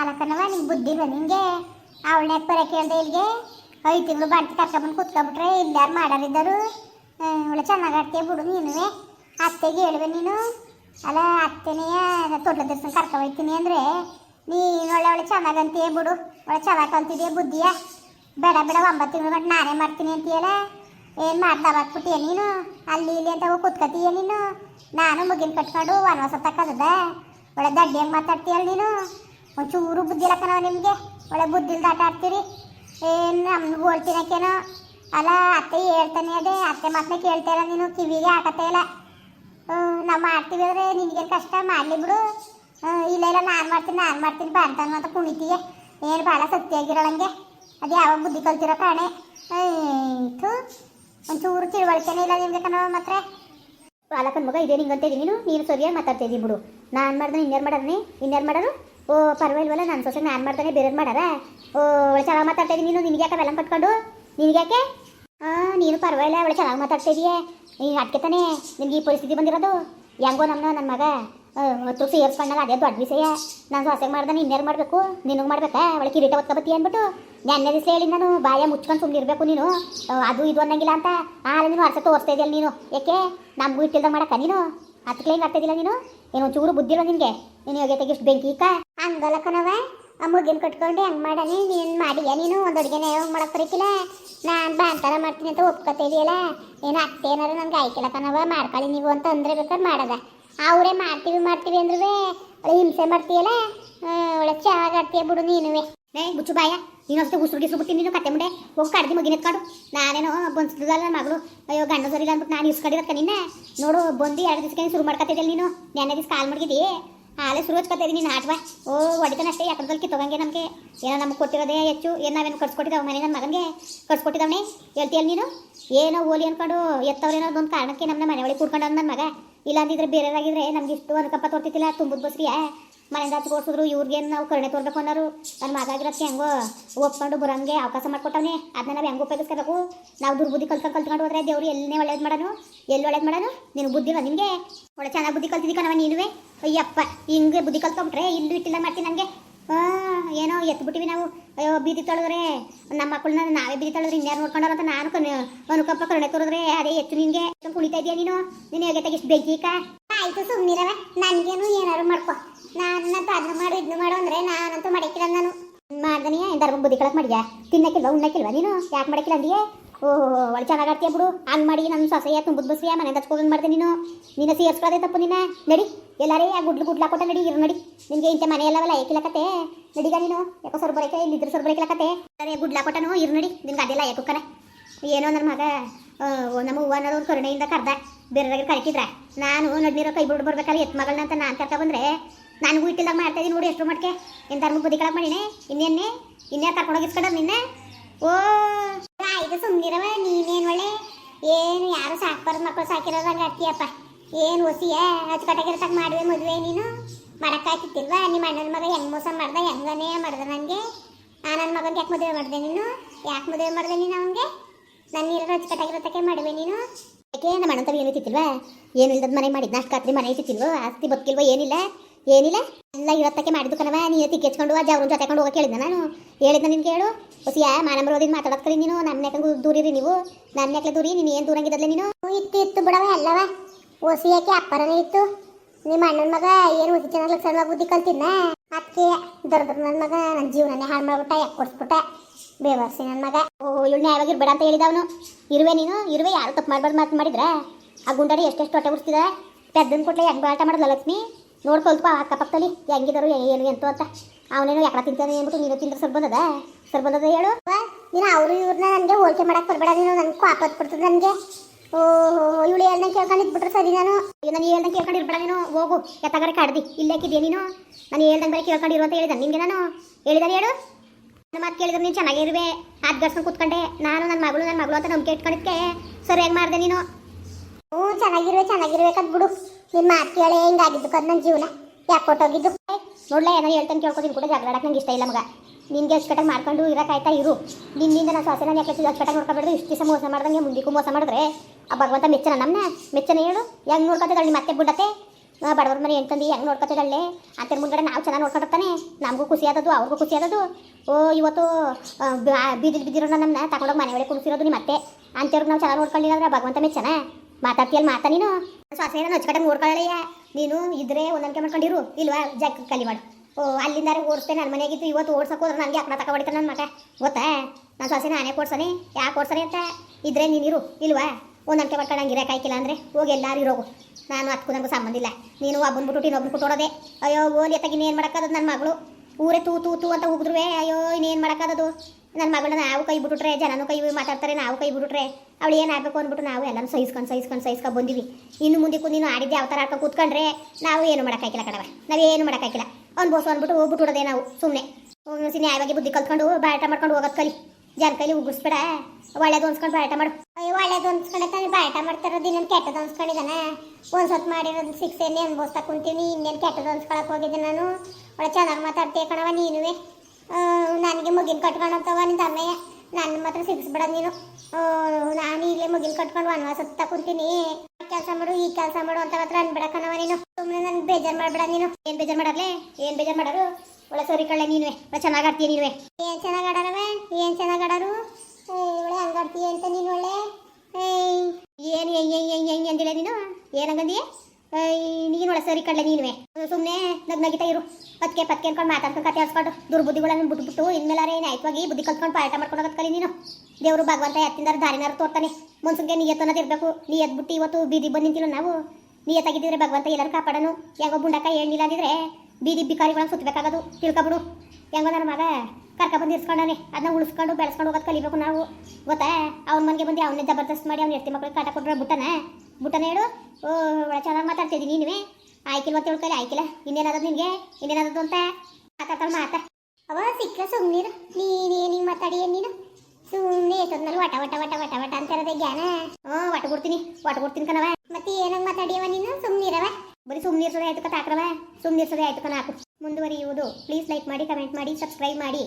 ಅಲಕನವ ನಿಂಗೆ ಬುದ್ಧಿ ಇಲ್ಲ ನಿಂಗೆ? ಅವಳನ್ನ ಪರ ಕೇಳ್ದೆ ಇಲ್ಲಿಗೆ ಐದು ತಿಂಗಳು ಬಾಡ್ತಿ ಕರ್ಕೊಂಬಂದು ಕೂತ್ಕೊಬಿಟ್ರೆ ಇಲ್ಲಾರು ಮಾಡೋರಿದ್ದರು. ಅವಳು ಚೆನ್ನಾಗಿ ಆಡ್ತೀಯ ಬಿಡು ನೀನುವೆ. ಅತ್ತೆಗೆ ಹೇಳುವೆ ನೀನು. ಅಲ್ಲ ಅತ್ತೆನೇ ತೋಟದ ದರ್ಶನ ಕರ್ಕೊ ಹೋಯ್ತೀನಿ ಅಂದರೆ, ನೀನು ಒಳ್ಳೆ ಒಳ್ಳೆ ಚೆನ್ನಾಗಿ ಅಂತೀಯ ಬಿಡು. ಒಳ್ಳೆ ಚೆನ್ನಾಗಿ ಕಲ್ತಿದೀಯ ಬುದ್ಧಿಯ? ಬೇಡ ಬೇಡ, ಒಂಬತ್ತು ತಿಂಗಳು ಗಂಟು ನಾನೇ ಮಾಡ್ತೀನಿ ಅಂತೀಯಲ್ಲ? ಏನು ಮಾಡ್ದಾಕ್ಬಿಟ್ಟಿಯ ನೀನು? ಅಲ್ಲಿ ಇಲ್ಲಿ ಅಂತ ಹೋಗಿ ಕೂತ್ಕೊತೀಯ ನೀನು? ನಾನು ಮುಗಿನ ಕಟ್ಕೊಂಡು ವನವಾಸ ತಕ್ಕದ ಒಳ್ಳೆ ದಡ್ಡಿಯಾಗಿ ಮಾತಾಡ್ತೀಯಲ್ಲ ನೀನು? ಒಂಚೂರು ಬುದ್ಧಿ ಇಲ್ಲ ಕಣವ ನಿಮಗೆ? ಒಳ್ಳೆ ಬುದ್ಧಿಲ್ದ ಆಟ ಆಡ್ತೀರಿ? ಏನು ನಮ್ಗೆ ಬೋಳ್ತೀನಕ್ಕೇನೋ ಅಲ್ಲ, ಅತ್ತೆ ಹೇಳ್ತಾನೆ ಅದೇ, ಅತ್ತೆ ಮಾತನ್ನ ಕೇಳ್ತಾ ಇಲ್ಲ ನೀನು, ಕಿವಿಗೆ ಹಾಕತ್ತೇ ಇಲ್ಲ. ನಾವು ಮಾಡ್ತೀವಿ ಅಂದರೆ ನಿನಗೇನು ಕಷ್ಟ? ಮಾಡಲಿ ಬಿಡು. ಇಲ್ಲ ಇಲ್ಲ, ನಾನು ಮಾಡ್ತೀನಿ ನಾನು ಮಾಡ್ತೀನಿ, ಬಾ ಅಂತ ಕುಣಿತೀಯ. ಏನು ಭಾಳ ಸತ್ಯಾಗಿರೋಳಂಗೆ ಅದು ಯಾವಾಗ ಬುದ್ಧಿ ಕಲ್ತಿರೋ ಕಾಣೆ? ಥೂ ಒಂಚೂರು ತಿಳುವಳಿಕೆನೇ ಇಲ್ಲ ನಿಮಗೆ ಕಣವ ಮಾತ್ರ. ಪಾಲಕನ ಮಗ ಇದೇ ನಿಂಗಂತ ಇದೀನಿ ನೀನು? ನೀನು ಸರಿಯಾಗಿ ಮಾತಾಡ್ತಾ ಇದ್ದೀನಿ ಬಿಡು. ನಾನು ಮಾಡ್ದೆ, ಇನ್ಯಾರು ಮಾಡಾರನಿ ಇನ್ಯಾರು ಮಾಡೋರು? ಓ, ಪರವಾಗಿಲ್ವಲ್ಲ, ನಾನು ಸೊಸೆ ನಾನು ಮಾಡ್ತಾನೆ ಬೇರೆಯವ್ರು ಮಾಡಾರ? ಓ, ಒಳ್ಳೆ ಚೆನ್ನಾಗಿ ಮಾತಾಡ್ತಾ ನೀನು ನಿನಗೆ ಯಾಕೆ ಬೆಲ್ಲ ಕಟ್ಕೊಂಡು? ನಿನಗೆ ಯಾಕೆ ಹಾಂ ನೀನು ಪರವಾಗಿಲ್ಲ, ಒಳ್ಳೆ ಚೆನ್ನಾಗಿ ಮಾತಾಡ್ತಾ ಇದೀಯೇ. ನೀನು ಅದಕ್ಕೆ ತಾನೇ ನಿನಗೆ ಈ ಪರಿಸ್ಥಿತಿ ಬಂದಿರೋದು. ಹೆಂಗೋ ನಮ್ಮ ನನ್ನ ಮಗ ಹೊತ್ತು ಸೇರಿಸ್ಕೊಂಡಾಗ ಅದೇ ದೊಡ್ಡ ವಿಷಯ. ನಾನು ಸೊಸೆಗೆ ಮಾಡ್ದೆ ಇನ್ಯಾರು ಮಾಡಬೇಕು? ನಿನಗೆ ಮಾಡ್ಬೇಕಾ? ಒಳ್ಳೆ ಕಿರೀಟ ಒತ್ಕೊಬತ್ತಿ ಅಂದ್ಬಿಟ್ಟು ನೆನ್ನೆ ದಿವಸ ಹೇಳಿ ನಾನು, ಬಾಯ ಮುಚ್ಕೊಂಡು ಸುಮ್ಮನೆ ಇರಬೇಕು ನೀನು. ಅದು ಇದು ಅನ್ನಂಗಿಲ್ಲ ಅಂತ. ಆದ್ರೆ ನೀನು ವರ್ಷ ತೋರಿಸ್ತಾ ಇದೆಯಲ್ಲ ನೀನು. ಯಾಕೆ? ನಮಗೂ ಇಟ್ಟಿಲ್ದಂಗೆ ಮಾಡಕ್ಕ ನೀನು? ಹತ್ತು ಹಿಂಗೆ ಆಗ್ತಾ ಇದ್ದಿಲ್ಲ ನೀನು? ಏನೋ ಚೂರು ಬುದ್ಧಿ ಇಲ್ಲ ನಿನಗೆ? ನೀನು ಯೋಗ್ಯ ತೆಗಿಷ್ಟು ಬೆಂಕಿ ಇಕ್ಕ ಹಂಗಲ್ಲ ಕಣವ ಆ ಮುಗಿನ ಕಟ್ಕೊಂಡು ಹೆಂಗೆ ಮಾಡಿ ನೀನು ಮಾಡಿಯ ನೀನು? ಒಂದು ಅಡುಗೆನ ಮಾಡಕ್ಕೆ ಬರೀಕಿಲ್ಲ ನಾನು ಬಾಂತಾರ ಮಾಡ್ತೀನಿ ಅಂತ ಒಪ್ಕೊತಾ ಇದೆಯಲ್ಲ. ಏನು ಅತ್ತೆ ಏನಾರು ನನಗೆ ಆಯ್ಕಿಲ್ಲ ಕಣವ ಮಾಡ್ಕೊಳ್ಳಿ ನೀವು ಅಂತ ಅಂದ್ರೆ ಬೇಕಾದ್ರೆ ಮಾಡದ. ಅವರೇ ಮಾಡ್ತೀವಿ ಮಾಡ್ತೀವಿ ಅಂದ್ರೆ ಹಿಂಸೆ ಮಾಡ್ತೀಯಲ್ಲ. ಒಳ್ಳೆ ಚೆನ್ನಾಗಿ ಆಡ್ತೀಯ ಬಿಡು ನೀನುವೆ. ಏ ಬುಚ್ಚು ಬಾಯ. ನೀನು ಅಷ್ಟೇ ಉಸಿರು ಗಿಸ್ರು ನೀನು ಕತ್ತೆ ಮುಂಡೆ. ಹೋಗಿ ಕಡ್ದು ಮಗಿನ ಎತ್ಕಾಡು. ನಾನೇನೋ ಬನ್ಸದಲ್ಲ ನನ್ನ ಮಗಳು. ಅಯ್ಯೋ, ಗಂಡ ಸರಿ ಅಂದ್ಬಿಟ್ಟು ನಾನು ಇಸ್ಕೊಂಡಿರಕ್ಕ ನಿನ್ನ. ನೋಡು, ಬಂದು ಎರಡು ದಿವಸಕ್ಕೆ ಶುರು ಮಾಡ್ಕೊತಿದ್ದೆ ನೀನು. ನೆನ್ನೆ ದಿವಸ ಕಾಲ್ ಮಡಗಿದ್ದಿ. ಆಲೆ ಶುರು ಹಚ್ಕೊತಾ ನೀನು ಹಾಟ್ವಾ ಓ, ಹೊಡಿತಾನೆ ಅಷ್ಟೇ ಯಾಕಂದ್ರೆ ಕಿತ್ತೋಗಂಗೆ ನಮಗೆ. ಏನೋ ನಮ್ಗೆ ಕೊಟ್ಟಿರೋದೇ ಹೆಚ್ಚು. ಏನು ನಾವೇನು ಕಟ್ಸ್ಕೊಟ್ಟಿದ್ದಾವೆ ಮನೆ ನನ್ನ ಮಗನಿಗೆ? ಕಟ್ಸ್ಕೊಟ್ಟಿದ್ದಾವಣೆ ಹೇಳ್ತೀಯಲ್ಲ ನೀನು? ಏನೋ ಓಲಿ ಅನ್ಕೊಂಡು ಎತ್ತವ್ರೇನೋ ಒಂದು ಕಾರಣಕ್ಕೆ ನಮ್ಮ ಮನೆ ಒಳಗೆ ಕೂಡ್ಕೊಂಡು ನನ್ನ ಮಗ. ಇಲ್ಲ ಅಂದಿದ್ರೆ ಬೇರೆಯವರಾಗಿದ್ರೆ ನಮ್ಗೆ ಇಷ್ಟು ಅನುಕಂಪ ತೋರ್ತಿತ್ತಿಲ್ಲ. ತುಂಬದ ಬಸ್ರಿಯ? ಮನೆಯಿಂದ ಹಚ್ಚಿ ಓಡಿಸಿದ್ರು ಇವ್ರಿಗೇನು ನಾವು ಕರುಣೆ ತೋರ್ಬೇಕು ಅನ್ನೋರು? ನನ್ನ ಮಗಾಗಿರೋದಕ್ಕೆ ಹೆಂಗೋ? ಒಪ್ಕೊಂಡು ಬರಂಗೆ ಅವಕಾಶ ಮಾಡ್ಕೊಟ್ಟವನೆ. ಅದನ್ನ ನಾವು ಹೆಂಗೆ ಉಪಯೋಗಿಸ್ಕೋಬೇಕು? ನಾವು ದುರ್ಬುದ್ಧಿ ಕಲ್ತ್ಕೊಂಡು ಕಲ್ತ್ಕೊಂಡು ಹೋದ್ರೆ ದೇವ್ರು ಎಲ್ಲೇ ಒಳ್ಳೇದು ಮಾಡೋನು? ಎಲ್ಲಿ ಒಳ್ಳೇದು ಮಾಡೋನು? ನಿನಗೆ ಬುದ್ಧಿ ಇಲ್ಲ ನಿನಗೆ? ಒಳ್ಳೆ ಚೆನ್ನಾಗಿ ಬುದ್ಧಿ ಕಲ್ತಿದ್ದೀಕ ಕಣವ ನೀನುವೆ? ಅಯ್ಯಪ್ಪ, ಹಿಂಗೆ ಬುದ್ಧಿ ಕಲ್ತ್ಕೊಂಬಿಟ್ರೆ ಇಲ್ಲೂ ಇಟ್ಟಿಲ್ಲ ಮಾಡ್ತೀನಿ ನನಗೆ ಏನೋ ಎತ್ಬಿಟ್ಟಿವಿ ನಾವು. ಅಯ್ಯೋ, ಬೀದಿ ತೊಳೆದ್ರೆ. ನಮ್ಮ ಮಕ್ಕಳನ್ನ ನಾವೇ ಬೀದಿ ತೊಳೆದ್ರೆ ಇನ್ಯಾರು ನೋಡ್ಕೊಂಡವ್ರು ಅಂತ ನಾನು ಕನ್ ಅನುಕಂಪ ಕರುಣೆ ತೋರಿದ್ರೆ ಅದೇ ಹೆಚ್ಚು ನಿನಗೆ. ಕುಣಿತಾ ಇದೆಯಾ ನೀನು? ನೀನು ಹೇಗೆ ತೆಗಿಸ್ ಬೆಂಕಿ ಕಾ? ಆಯ್ತು ಸುಮ್ಮನಿರವ ನನಗೇನು ಏನಾರು ಮಾಡ್ಕೊ. ನಾನು ಅದನ್ನ ಮಾಡು ಇದನ್ನ ಮಾಡು ಅಂದ್ರೆ ನಾನಂತೂ ಮಾಡಕ್ಕಿಲ್ಲ ನಾನು. ಮಾಡ್ದನಿ ಎಂದಾರು ಬುದ್ಧಿ ಕಳಕ್ ಮಾಡಿದ್ಯಾ? ತಿನ್ನಕ್ಕಿಲ್ವಾ, ಉಣ್ಣಕ್ಕಿಲ್ವಾ ನೀನು? ಯಾಕೆ ಮಾಡಕ್ಕಿಲ್ಲ ಅಂದಿಯೇ? ಓಹೋ ಒಳ್ಳೆ ಚೆನ್ನಾಗಿ ಆಡ್ತೀಯ ಬಿಡು. ಹಂಗೆ ಮಾಡಿ ನನ್ನ ಸೊಸೆಯ ತುಂಬದ ಬಸ್ರಿಯ ಮನೆ ಹಚ್ಕೊಂಡು ಮಾಡ್ದೆ ನೀನು. ನೀನು ಸೇರ್ಸ್ಕೊಳ್ಳೋದೇ ತಪ್ಪು ನಿನ್ನ ನಡಿ, ಎಲ್ಲಾರೇ ಆ ಗುಡ್ಲು ಗುಡ್ಲ ಕೊಟ್ಟ ನಡಿ, ಇರು ನಡಿ. ನಿನಗೆ ಇಂಥ ಮನೆ ಎಲ್ಲವಲ್ಲ ಏಕಿಲಕತೆ ನಡಿಗ ನೀನು. ಯಾಕೋ ಸರ್ ಬರಕ್ಕೆ, ಇಲ್ಲಿದ್ರೆ ಸರ್ ಬರಕಿಲಕತೆ ಅದೇ ಗುಡ್ಲು ಕೊಟ್ಟನು ಇರು ನಡಿ. ನಿನ್ಗೆ ಅದೆಲ್ಲ ಯಾಕಕ್ಕನೆ ಏನೋ ನನ್ನ ಮಗ ನಮ್ಮ ಹೂವ ಕರುಣೆಯಿಂದ ಕರ್ದ. ಬೇರೆಯವ್ರಿಗೆ ಕರಿತಿದ್ರ ನಾನು ನಡ್ನಿರೋ ಕೈ ಬಿಟ್ಟು ಬರ್ಬೇಕಲ್ಲ, ಎತ್ ಮಗಳನ್ನ ಅಂತ ನಾನು ಕರ್ಕ ಬಂದ್ರೆ, ನನಗೂ ಇಟ್ಟಿಲ್ದಾಗ ಮಾಡ್ತಾ ನೋಡಿ ಎಷ್ಟು ಮಟ್ಕೆ. ಏನು ಧರ್ಮ ಬುದ್ಧಿ ಕಳಕ್ ಮಾಡಿನೇ ಇನ್ನೇನೆ ಇನ್ನೇ ಕರ್ಕೊಂಡೋಗಿಸ್ಕೊಂಡ ನಿನ್ನೆ. ಓ ಇದು ಸುಮ್ಮನಿರವ ನೀನೇನು ಒಳ್ಳೆ? ಏನು ಯಾರು ಸಾಕ್ಬಾರ್ದು ಮಕ್ಕಳು ಸಾಕಿರೋದಂಗೆ ಅತ್ತಿಯಪ್ಪ ಏನು ಹೊಸಿಯ ಅಚ್ಚುಕಟ್ಟಾಗಿರ್ತಕ್ಕ ಮಾಡುವೆ ಮದುವೆ ನೀನು. ಮಾಡಕ್ಕಾಗ್ತಿತ್ತಿಲ್ವಾ ನಿಮ್ಮ ಅಣ್ಣನ ಮಗ ಹೆಂಗೆ ಮೋಸ ಮಾಡ್ದೆ, ಹೆಂಗನೇ ಮಾಡ್ದೆ ನನಗೆ ಆ ನನ್ನ ಮಗನಿಗೆ ಯಾಕೆ ಮದುವೆ ಮಾಡಿದೆ ನೀನು? ಯಾಕೆ ಮದುವೆ ಮಾಡಿದೆ ನೀನು ಅವನಿಗೆ? ನನ್ನ ನೀರು ಅಚ್ಚುಕಟ್ಟಾಗಿರೋತಕ್ಕೆ ಮಾಡುವೆ ನೀನು. ಯಾಕೆ ನಮ್ಮ ಅಣ್ಣ ತಮ್ಮ ಏನು ತಿತ್ತಿಲ್ವಾ ಏನು ಮನೆ ಮಾಡಿದ್ನ, ಅಷ್ಟು ಖಾತ್ರಿ ಮನೆ ತಿತ್ತಿಲ್ವೋ ಆಸ್ತಿ ಬದುಕಿಲ್ವೋ, ಏನಿಲ್ಲ. ಏನಿಲ್ಲ? ಎಲ್ಲ ಇವತ್ತಕ್ಕೆ ಮಾಡಿದ್ದು ಕಣವ ನೀನು ತಿಕ್ಕೆಚ್ಕೊಂಡು ಆ ಜವ್ರನ್ನ ಜೊತೆಕೊಂಡು ಹೋಗಕ್ಕೆ ಹೇಳಿದ್ನ ನಾನು. ಹೇಳಿದ್ನ ನಿನ್ಗೆ ಹೇಳು. ಹೊಸಿಯ ಮಾನಮರೋದಿನ ಮಾತಾಡೋದ್ ಕಲಿ ನೀನು ನನ್ನ ಯಾಕಂಗೆ ದೂರಿರಿ ನೀವು. ನನ್ನ ಯಾಕೆ ದೂರಿ, ನೀನು ಏನು ದೂರಂಗಿದ್ದಲ್ಲ ನೀನು? ಇತ್ತು ಇತ್ತು ಬಿಡವ ಎಲ್ಲವ. ಯಾಕೆ ಅಪ್ಪರನೇ ಇತ್ತು. ನಿಮ್ಮ ಅಣ್ಣನ ಮಗ ಏನು ಹುಸಿ ಚೆನ್ನಾಗಿ ಸಣ್ಣ ಬುದ್ಧಿ ಕಲ್ತಿದ್ನ? ಅದಕ್ಕೆ ದೊಡ್ಡ ನನ್ನ ಮಗ ನನ್ನ ಜೀವನನೇ ಹಾಳು ಮಾಡ್ಬಿಟ್ಟ, ಯಾಕೆ ಕೊಡ್ಸ್ಬಿಟ್ಟ? ಬೇವರ್ಸಿ ನನ್ನ ಮಗ. ಓ ಇವಳನ್ನ ಯಾವಾಗ ಇರ್ಬೇಡ ಅಂತ ಹೇಳಿದವನು. ಇರುವೆ ನೀನು, ಇರುವೆ ಯಾರು ತಪ್ಪು ಮಾಡ್ಬಾರ್ದು ಮಾತು ಮಾಡಿದ್ರ? ಆ ಗುಂಡಾಡಿ ಎಷ್ಟೆಷ್ಟು ಹೊಟ್ಟೆ ಉರ್ಸ್ತಿದ? ಪೆದ್ದನ್ ಕೊಟ್ಲೆ ಹೆಂಗೆ ಆಟ ಮಾಡೋದು ಲಕ್ಷ್ಮಿ? ನೋಡ್ಕೊಳ್ತು ಅಕ್ಕಪಕ್ಕದಲ್ಲಿ. ಹೆಂಗಿದಾರು ಏನು ಎಂತು ಅಂತ. ಅವನೇನು ಯಾಕೆ ತಿಂತಾನೆ ಅಂದ್ಬಿಟ್ಟು ನೀನು ತಿಂದ್ರೆ ಸರ್ ಬಂದದ? ಸರ್ ಬಂದದ ಹೇಳು. ನೀನು ಅವರು ಇವ್ರನ್ನ ನನಗೆ ಹೋಲಿಕೆ ಮಾಡಕ್ಕೆ ಬರಬೇಡ. ನೀನು ನನಗೆ ಕಾಪತ್ ಕೊಡ್ತದೆ ನನಗೆ. ಓಹೋ ಇವಳು ಹೇಳ್ದಂಗೆ ಕೇಳ್ಕೊಂಡು ಇದ್ಬಿಟ್ರೆ ಸರಿ ನಾನು. ನಾನು ಹೇಳ್ದಂಗೆ ಕೇಳ್ಕೊಂಡು ಇರ್ಬೇಡ ನೀನು. ಹೋಗು, ಎತ್ತಗಾರೆ ಕಡ್ದಿ. ಇಲ್ಲೇಕಿದ್ಯಾ ನೀನು? ನಾನು ಹೇಳ್ದಂಗೆ ಬರೀ ಕೇಳ್ಕೊಂಡಿರು ಅಂತ ಹೇಳಿದ ನಿನಗೆ ನಾನು ಹೇಳಿದಾನೆ ಹೇಳು. ನನ್ನ ಮಾತು ಕೇಳಿದ್ರೆ ನೀನು ಚೆನ್ನಾಗಿರುವೆ. ಹಾತ್ ಗಡ್ಸ್ಕೊಂಡು ಕೂತ್ಕೊಂಡೆ. ನಾನು ನನ್ನ ಮಗಳು ನನ್ನ ಮಗಳು ಅಂತ ನಂಬಿಕೆ ಇಟ್ಕೊಂಡಿದ್ಕೆ. ಸರಿಯಾಗಿ ಮಾಡಿದೆ ನೀನು. ಹ್ಞೂ ಚೆನ್ನಾಗಿರುವೆ ಚೆನ್ನಾಗಿರ್ಬೇಕಂತ ಬಿಡು. ನಿಮ್ಮ ಮಾತು ಕೇಳಿ ಹಿಂಗಾಗಿದ್ದು ಕದ್ ನನ್ನ ಜೀವನ. ಯಾಕೆ ಕೊಟ್ಟೋಗಿದ್ದು ನೋಡ್ಲೇ ಏನೋ ಹೇಳ್ತಾನೆ ಕೇಳ್ಕೊತೀನಿ. ಕೂಡ ಜಗಳ ನಂಗೆ ಇಷ್ಟ ಇಲ್ಲ ಮಗ. ನಿನ್ಗೆ ಅಚ್ಚುಕಟ್ಟಾಗಿ ಮಾಡ್ಕೊಂಡು ಇರೋಕ್ಕಾಯ್ತಾ ಇರು. ನಿನ್ನಿಂದ ನಾನು ಸೊಸೆ ನಾನು ಯಾಕೆ ಅಚ್ಚುಕಟ್ಟಾಗಿ ನೋಡ್ಕೊಬೇಡ್ದು? ಇಷ್ಟು ದಿವಸ ಮೋಸ ಮಾಡ್ದಂಗೆ ಮುಂದಿಕ್ಕೂ ಮೋಸ ಮಾಡಿದ್ರೆ. ಆ ಭಗವಂತ ಮೆಚ್ಚನ ನಮ್ಮನ್ನ ಮೆಚ್ಚನ ಹೇಳು. ಹೆಂಗೆ ನಿಮ್ಮ ಮತ್ತೆ ಬಿಡತ್ತೆ ಬಡವ್ರ ಮನೆ ಎಂತಂದು ಹೆಂಗೆ ನೋಡ್ಕೊತಿದ್ದಳ್ಳೆ ಅಂತರ ಮುಂದ್ಗಡೆ ನಾವು ಚೆನ್ನಾಗಿ ನೋಡ್ಕೊಂಡಿರ್ತಾನೆ ನಮಗೂ ಖುಷಿ ಆದದ್ದು, ಅವ್ರಿಗೂ ಖುಷಿ ಆದದ್ದು. ಓ, ಇವತ್ತು ಬೀದಿ ಬಿದ್ದಿರೋ ನಮ್ಮನ್ನ ತಗೊಂಡೋಗಿ ಮನೆ ಒಳಗೆ ಕುಣಿಸಿರೋದು ನಿಮ್ಮ ಅತ್ತೆ ಅಂಥವ್ರಿಗೆ ನಾವು ಚೆನ್ನಾಗಿ ನೋಡ್ಕೊಳ್ಳಿಲ್ಲ ಭಗವಂತನೇ ಭಗವಂತ ಮೆಚ್ಚನ. ಮಾತಾಡ್ತೀಯಲ್ಲ ಮಾತಾ ನೀನು? ಸೊಸೆನ ನಚ್ಕಡೆ ನೋಡ್ಕೊಳ್ಳಯ್ಯ ನೀನು ಇದ್ರೆ ಒಂದೊಂದು ಮಾಡ್ಕೊಂಡಿರು, ಇಲ್ವಾ? ಜಾಕ್ ಕಲಿ ಮಾಡು. ಓ, ಅಲ್ಲಿಂದಾರೆ ಓಡಿಸ್ತೇನೆ ನನ್ನ ಮನೆಗಿತ್ತು ಇವತ್ತು ಓಡ್ಸಕ್ಕೆ ಹೋದ್ರೆ ನನಗೆ ತಕ ಹೊಡಿತಾನೆ ನನ್ನ ಮಗ? ಗೊತ್ತಾ? ನಾನು ಸೊಸೆ ಆನೆ ಕೊಡ್ಸನೆ. ಯಾಕೆ ಕೊಡ್ಸನೆ ಅಂತ? ಇದ್ರೆ ನೀನಿರು ಇಲ್ವಾ? ಒಂದೊಂದು ಮಾಡ್ಕೊಂಡು ಇರೋಕ್ಕಾಯ್ಕಿಲ್ಲ ಅಂದರೆ ಹೋಗಿ ಎಲ್ಲರೂ ಇರೋಗು. ನಾನು ಅದಕ್ಕೂ ನನಗೂ ಸಂಬಂಧ ಇಲ್ಲ. ನೀನು ಒಬ್ಬನ ಬಿಟ್ಟು ಇನ್ನೊಬ್ಬನ ಕೊಟ್ಟೋಡೋದೆ ಅಯ್ಯೋ, ಓಲಿ ಎತ್ತಾಗಿ ಇನ್ನೇನು ಮಾಡೋಕ್ಕದ ನನ್ನ ಮಗಳು? ಊರೇ ತೂ ತೂ ತೂ ಅಂತ ಹೋಗಿದ್ರು ಅಯ್ಯೋ ಇನ್ನೇನು ಮಾಡೋಕ್ಕದದು? ನನ್ನ ಮಗಳನ್ನ ನಾವು ಕೈ ಬಿಟ್ಬಿಟ್ರೆ, ಜನನೂ ಕೈ ಮಾತಾಡ್ತಾರೆ, ನಾವು ಕೈ ಬಿಟ್ಬಿಟ್ರೆ. ಅವಳು ಏನಾಗಬೇಕು ಅಂದ್ಬಿಟ್ಟು ನಾವು ಎಲ್ಲನೂ ಸಹಿಸ್ಕೊಂಡು ಸಹಿಸ್ಕೊಂಡು ಸಹಿಸ್ಕೊಂಡು ಬಂದಿವಿ. ಇನ್ನು ಮುಂದಕ್ಕೂ ನೀನು ಆಡಿದ್ದೆ ಯಾವ ಥರ ಆಡ್ಕೊಂಡು ಕೂತ್ಕೊಂಡ್ರೆ ನಾವು ಏನು ಮಾಡೋಕ್ಕಾಗಿಲ್ಲ ಕಣವ ನಾವೇನು ಮಾಡೋಕ್ಕಾಗಿಲ್ಲ. ಅನ್ಬೋಸು ಅಂದ್ಬಿಟ್ಟು ಹೋಗ್ಬಿಟ್ಟು ನಾವು ಸುಮ್ಮನೆ ನ್ಯಾಯವಾಗಿ ಬುದ್ಧಿ ಕಲ್ತ್ಕೊಂಡು ಬಾಟ ಮಾಡ್ಕೊಂಡು ಹೋಗೋದು ಕಲಿ. ಜನ ಕೈಲಿ ಉಗಿಸ್ಬೇಡ. ಒಳ್ಳೇದು ಅನ್ಸ್ಕೊಂಡು ಬಾಟ ಮಾಡು. ಅಯ್ಯೋ, ಒಳ್ಳೇದು ಅನ್ಸ್ಕೊಂಡೆ ತಾನೇ, ಬಾಯ್ಟ ಮಾಡ್ತಿರೋದು ಇನ್ನೊಂದು ಕೆಟ್ಟದ್ದು ಅನ್ಸ್ಕೊಂಡಿದ್ದಾನ ಒಂದು ಸೊತ್ತು ಮಾಡಿರೋದು ಸಿಕ್ಸೇನೆ ಅನ್ಭವಿಸ್ತಾ ಕುಂತೀನಿ ಇನ್ನೇನು ಕೆಟ್ಟದ್ದು ಅನ್ಸ್ಕೊಳಕ್ಕೆ ಹೋಗಿದ್ದೆ ನಾನು? ಒಳ್ಳೆ ಚೆನ್ನಾಗಿ ಮಾತಾಡ್ತೀಯ ಕಣವ ನೀನುವೆ. ನನಗೆ ಮುಗಿನ ಕಟ್ಕೊಂಡಂತವ ನಿನ್ನ ಅಮ್ಮಯ್ಯ ನನ್ನ ಮಾತ್ರ ಸಿಗಿಸ್ಬೇಡ ನೀನು. ನಾನು ಇಲ್ಲೇ ಮುಗಿಲ್ ಕಟ್ಕೊಂಡು ವನವಾಸ ಹತ್ತ ಕುಂತೀನಿ ಕೆಲಸ ಮಾಡು, ಈ ಕೆಲಸ ಮಾಡು ಅಂತ ಮಾತ್ರ ಅನ್ಬೇಡ ಕಣವ ನೀನು. ಸುಮ್ಮನೆ ನನ್ ಬೇಜಾರ್ ಮಾಡ್ಬೇಡ ನೀನು. ಏನ್ ಬೇಜಾರ್ ಮಾಡಲ್ಲೇ ಏನ್ ಬೇಜಾರ್ ಮಾಡರು? ಒಳ್ಳೆ ಸೋರಿ ಕಳ್ಳೆ ನೀನುವೆ. ಒಳ್ಳೆ ಚೆನ್ನಾಗಿ ಆಡ್ತೀಯ ನೀನುವೆ. ಏನ್ ಚೆನ್ನಾಗ್ ಆಡಾರವೆ? ಏನ್ ಚೆನ್ನಾಗ್ ಆಡಾರು? ಒಳ್ಳೆ ಹಂಗಾಡ್ತೀಯ ಅಂತ ನೀನು ಒಳ್ಳೆ? ಏನು ಹೆಂಗೆ ಹೆಂಗೆ ಹೆಂಗೆ ಹೆಂಗೆ ಅಂದಿಲ್ಲ ನೀನು? ಏನಂಗಂದಿ ನೀನು ಒಳ್ಳೆ ಸರಿ ಕಳ್ಳೆ ನೀನುವೆ. ಸುಮ್ಮನೆ ನಗ್ ನಗಿತಾ ಇರು. ಪತ್ಕೆ ಪತ್ಕೆ ಅನ್ಕೊಂಡು ಮಾತಾಡ್ಕೊಂಡು ಕತೆ ಹಚ್ಕೊಂಡು ದುರ್ಬುದ್ಧಿಗಳನ್ನು ಬಿಟ್ಬಿಟ್ಟು ಇನ್ಮೇಲಾರೆ ಏನು ಆಯ್ತವಾಗಿ ಬುದ್ಧಿ ಕಲ್ತ್ಕೊಂಡು ಪಾಠ ಮಾಡ್ಕೊಂಡು ಕಲಿ ನೀನು? ದೇವರು ಭಗವಂತ ಎತ್ತಿಂದಾರ ದಾರಿನಾರ ತೋರ್ತಾನೆ. ಮುನ್ಸುಗೆ ನೀ ಎತ್ತನ್ನೋದು ಇರಬೇಕು. ನೀ ಎದ್ಬಿಟ್ಟು ಇವತ್ತು ಬೀದಿ ಬಂದು ನಿಂತಿಲ್ಲ ನಾವು. ನೀ ಎತ್ತಾಗಿದ್ದರೆ ಭಗವಂತ ಎಲ್ಲರೂ ಕಾಪಾಡನು. ಹೆಂಗೋ ಬುಂಡಕ್ಕ ಏನಿಲ್ಲ ಅಂದಿದ್ರೆ ಬೀದಿ ಬಿಕಾರಿಗಳನ್ನ ಸುತ್ತಬೇಕಾಗದು ತಿಳ್ಕೊಬಿಡು. ಹೆಂಗೋ ನನ್ನ ಮಗ ಕರ್ಕ ಬಂದು ಇರ್ಸ್ಕೊಂಡಾನೆ ಅದನ್ನ ಉಳಿಸ್ಕೊಂಡು ಬೆಳೆಸ್ಕೊಂಡು ಹೋಗೋದು ಕಲಿಬೇಕು ನಾವು. ಗೊತ್ತಾ? ಅವ್ನ ಮನೆಗೆ ಬಂದು ಅವನೇ ಜಬರ್ದಸ್ತ್ ಮಾಡಿ ಅವ್ನ ಎತ್ತಿ ಮಕ್ಳಿಗೆ ಕಾಟ ಕೊಟ್ಟರೆ ಬುಟ್ಟನ? ಬುಟ್ಟನ ಹೇಳು. ಓ ಚೆನ್ನಾಗಿ ಮಾತಾಡ್ತಿದ್ದೀನಿ ನೀನುವೆ ಆಯ್ಕಿಲ್ವ ತಿಳ್ಕೊಳ್ಳಿ ಆಯ್ಕಿಲ್ಲ ಇನ್ನೇನಾದದು ನಿನಗೆ? ಇನ್ನೇನಾದದು ಅಂತ? ಮಾತಾಡ್ತಾಳೆ ಮಾತಾ. ಅವ ಸಿಕ್ಕ ನೀನೇ ನೀನೇನು ಮಾತಾಡಿ ನೀನು? ಸುಮ್ಮನೆ ಎಷ್ಟೊತ್ನಲ್ಲಿ ವಟ ವಟ ವಟ ವಟ ವಟ ಅಂತಿರೋದೆ ಜ್ಞಾನ. ಹ್ಞೂ ಒಟ್ಟು ಕೊಡ್ತೀನಿ ಒಟ್ಟು ಕೊಡ್ತೀನಿ ಕಣವ ಮತ್ತೆ ಏನಂಗೆ ಮಾತಾಡಿಯವ ನೀನು? ಸುಮ್ನಿರವ ಬರೀ ಸುಮ್ಮನೆ ಇರ್ಸೋದೇ ಆಯ್ತು ಕಥ ಹಾಕ್ರವ ಸುಮ್ಮನೆ ಇರ್ಸೋದೇ ಆಯ್ತು ಕಣ ಹಾಕು ಮುಂದುವರಿಯುವುದು. ಪ್ಲೀಸ್ ಲೈಕ್ ಮಾಡಿ, ಕಮೆಂಟ್ ಮಾಡಿ, ಸಬ್ಸ್ಕ್ರೈಬ್ ಮಾಡಿ.